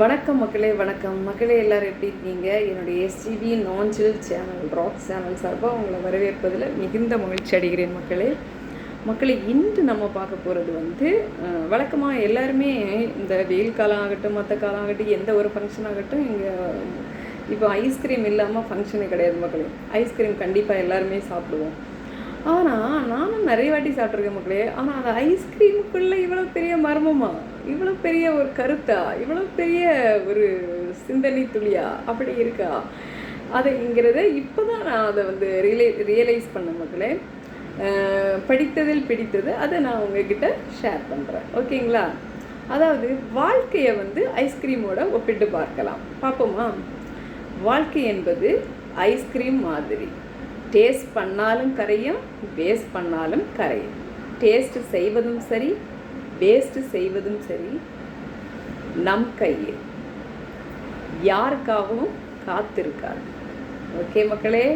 வணக்கம் மக்களே வணக்கம். மக்களே எல்லோரும் எப்படி இருக்கீங்க? என்னுடைய எஸ்டிவி நான்சில் சேனல் ராக் சேனல் சார்பாக உங்களை வரவேற்பதில் மிகுந்த மகிழ்ச்சி அடைகிறேன் மக்களே. மக்களை இன்று நம்ம பார்க்க போகிறது வந்து வழக்கமாக எல்லாருமே இந்த வெயில் காலம் ஆகட்டும் மற்ற காலம் ஆகட்டும் எந்த ஒரு ஃபங்க்ஷன் ஆகட்டும் இங்கே இப்போ ஐஸ்கிரீம் இல்லாமல் ஃபங்க்ஷனே கிடையாது மக்களே. ஐஸ்கிரீம் கண்டிப்பாக எல்லாருமே சாப்பிடுவோம். ஆனால் நானும் நிறைய வாட்டி சாப்பிட்ருக்கேன் மக்களே. ஆனால் அந்த ஐஸ்கிரீமுக்குள்ளே இவ்வளோ பெரிய மர்மமா? இவ்வளோ பெரிய ஒரு கருத்தா? இவ்வளோ பெரிய ஒரு சிந்தனை துளியா? அப்படி இருக்கா? அதுங்கிறத இப்போ தான் நான் அதை வந்து ரியலை ரியலைஸ் பண்ண மக்களே. படித்ததில் பிடித்தது. அதை நான் உங்ககிட்ட ஷேர் பண்ணுறேன் ஓகேங்களா? அதாவது வாழ்க்கையை வந்து ஐஸ்கிரீமோட ஒப்பிட்டு பார்க்கலாம். பார்ப்போமா? வாழ்க்கை என்பது ஐஸ்கிரீம் மாதிரி. டேஸ்ட் பண்ணாலும் கரையும் வேஸ்ட் பண்ணாலும் கரையும். டேஸ்ட் செய்வதும் சரி வேஸ்ட் செய்வதும் சரி நம் கையில். யாருக்காகவும் காத்திருக்காது. ஓகே மக்களே?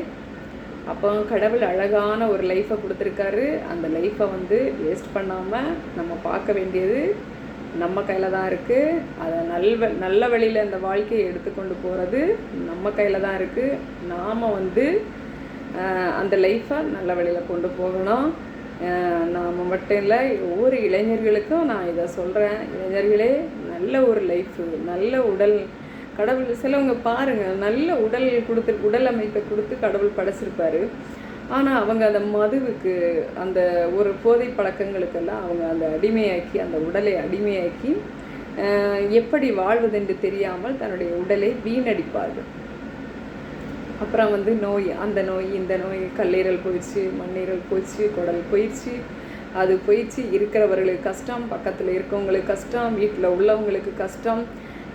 அப்போ கடவுள் அழகான ஒரு லைஃப்பை கொடுத்துருக்காரு. அந்த லைஃப்பை வந்து வேஸ்ட் பண்ணாமல் நம்ம பார்க்க வேண்டியது நம்ம கையில் தான் இருக்குது அதை நல்வ நல்ல வழியில் அந்த வாழ்க்கையை எடுத்துக்கொண்டு போகிறது நம்ம கையில் தான் இருக்குது நாம் வந்து அந்த லைஃப்பை நல்ல வழியில் கொண்டு போகணும். நாம் மட்டும் இல்லை ஒவ்வொரு இளைஞர்களுக்கும் நான் இதை சொல்கிறேன் இளைஞர்களே நல்ல ஒரு லைஃப்பு நல்ல உடல். கடவுள் சிலவங்க பாருங்கள் நல்ல உடல் கொடுத்து உடல் அமைப்பை கொடுத்து கடவுள் படைச்சிருப்பாரு. ஆனால் அவங்க அந்த மதுவுக்கு அந்த ஒரு போதை பழக்கங்களுக்கெல்லாம் அவங்க அந்த அடிமையாக்கி அந்த உடலை அடிமையாக்கி எப்படி வாழ்வதென்று தெரியாமல் தன்னுடைய உடலை வீணடிப்பார்கள். அப்புறம் வந்து நோய் அந்த நோய் இந்த நோய் கல்லீரல் போயிடுச்சு மண்ணீரல் போயிடுச்சு குடல் போயிடுச்சு. அது போயிடுச்சு. இருக்கிறவர்களுக்கு கஷ்டம் பக்கத்தில் இருக்கவங்களுக்கு கஷ்டம் வீட்டில் உள்ளவங்களுக்கு கஷ்டம்.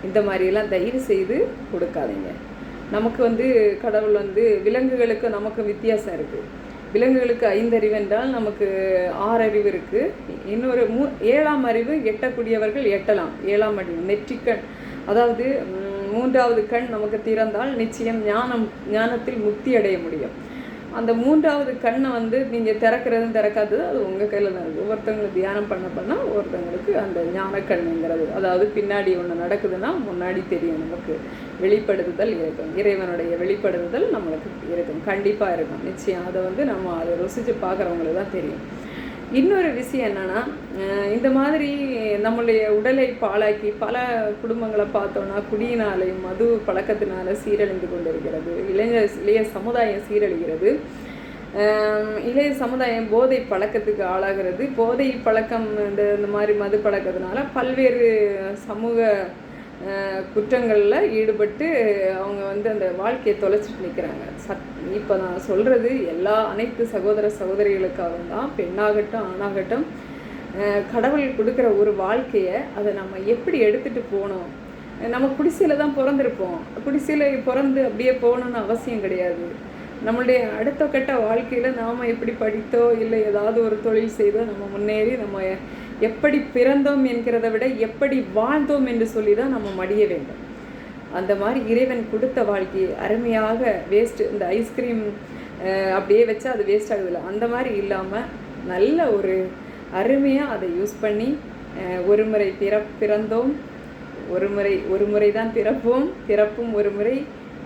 இந்த மாதிரியெல்லாம் தயவு செய்து கொடுக்காதீங்க. நமக்கு வந்து கடவுள் வந்து விலங்குகளுக்கு நமக்கு வித்தியாசம் இருக்குது விலங்குகளுக்கு ஐந்தறிவு என்றால் நமக்கு ஆறறிவு இருக்குது இன்னொரு மூ ஏழாம் அறிவு எட்டக்கூடியவர்கள் எட்டலாம். ஏழாம் அறிவு நெற்றிக்கண். அதாவது மூன்றாவது கண் நமக்கு திறந்தால் நிச்சயம் ஞானம் ஞானத்தில் முக்தி அடைய முடியும். அந்த மூன்றாவது கண்ணை வந்து நீங்கள் திறக்கிறதும் திறக்காதது அது உங்கள் கையில் தான் இருக்குது ஒருத்தவங்களுக்கு தியானம் பண்ண பண்ணால் ஒருத்தவங்களுக்கு அந்த ஞானக்கண்ணுங்கிறது அதாவது பின்னாடி ஒன்று நடக்குதுன்னா முன்னாடி தெரியும் நமக்கு. வெளிப்படுத்துதல் இருக்கும். இறைவனுடைய வெளிப்படுத்துதல் நம்மளுக்கு இருக்கும். கண்டிப்பாக இருக்கும். நிச்சயம். அதை வந்து நம்ம அதை ருசித்து பார்க்குறவங்களுக்கு தான் தெரியும். இன்னொரு விஷயம் என்னென்னா இந்த மாதிரி நம்மளுடைய உடலை பாழாக்கி பல குடும்பங்களை பார்த்தோன்னா குடியினாலே மது பழக்கத்தினால சீரழிந்து கொண்டிருக்கிறது. இளைஞர் இளைய சமுதாயம் சீரழிகிறது. இளைய சமுதாயம் போதை பழக்கத்துக்கு ஆளாகிறது. போதை பழக்கம் இந்த இந்த மாதிரி மது பழக்கத்தினால பல்வேறு சமூக குற்றங்களில் ஈடுபட்டு அவங்க வந்து அந்த வாழ்க்கையை தொலைச்சிட்டு நிற்கிறாங்க சத் இப்போ நான் சொல்கிறது எல்லா அனைத்து சகோதர சகோதரிகளுக்காகவும் தான் பெண்ணாகட்டும் ஆணாகட்டும் கடவுள் கொடுக்குற ஒரு வாழ்க்கையை அதை நம்ம எப்படி எடுத்துகிட்டு போகணும்? நம்ம குடிசையில் தான் பிறந்திருப்போம். குடிசையில் பிறந்து அப்படியே போகணுன்னு அவசியம் கிடையாது. நம்மளுடைய அடுத்த கட்ட வாழ்க்கையில் நாம் எப்படி படித்தோ இல்லை ஏதாவது ஒரு தொழில் செய்தோ நம்ம முன்னேறி நம்ம எப்படி பிறந்தோம் என்கிறத விட எப்படி வாழ்ந்தோம் என்று சொல்லி தான் நம்ம மடிய வேண்டும். அந்த மாதிரி இறைவன் கொடுத்த வாழ்க்கையை அருமையாக வேஸ்ட் இந்த ஐஸ்கிரீம் அப்படியே வச்சா அது வேஸ்ட் ஆகுதில்ல அந்த மாதிரி இல்லாமல் நல்ல ஒரு அருமையாக அதை யூஸ் பண்ணி ஒரு முறை பிற பிறந்தோம் ஒரு முறை ஒரு முறை தான் பிறப்போம் பிறப்பும் ஒரு முறை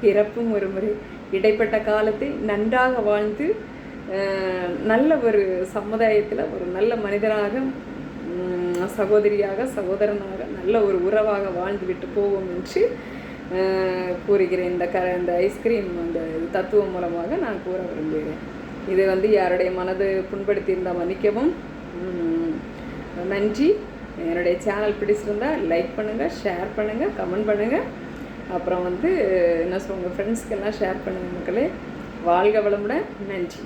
பிறப்பும் ஒரு முறை. இடைப்பட்ட காலத்தை நன்றாக வாழ்ந்து நல்ல ஒரு சமுதாயத்தில் ஒரு நல்ல மனிதனாக சகோதரியாக சகோதரனாக நல்ல ஒரு உறவாக வாழ்ந்து விட்டு போவோம் என்று கூறுகிறேன். இந்த க இந்த ஐஸ்கிரீம் அந்த தத்துவம் மூலமாக நான் கூற விரும்புகிறேன். இது வந்து யாருடைய மனது புண்படுத்தியிருந்தால் மன்னிக்கவும். நன்றி. என்னுடைய சேனல் பிடிச்சிருந்தால் லைக் பண்ணுங்கள் ஷேர் பண்ணுங்கள் கமெண்ட் பண்ணுங்கள் அப்புறம் வந்து என்ன சொல்லுங்கள் ஃப்ரெண்ட்ஸ்க்கெல்லாம் ஷேர் பண்ணுங்கள் மக்களே. வாழ்க வளமுடன். நன்றி.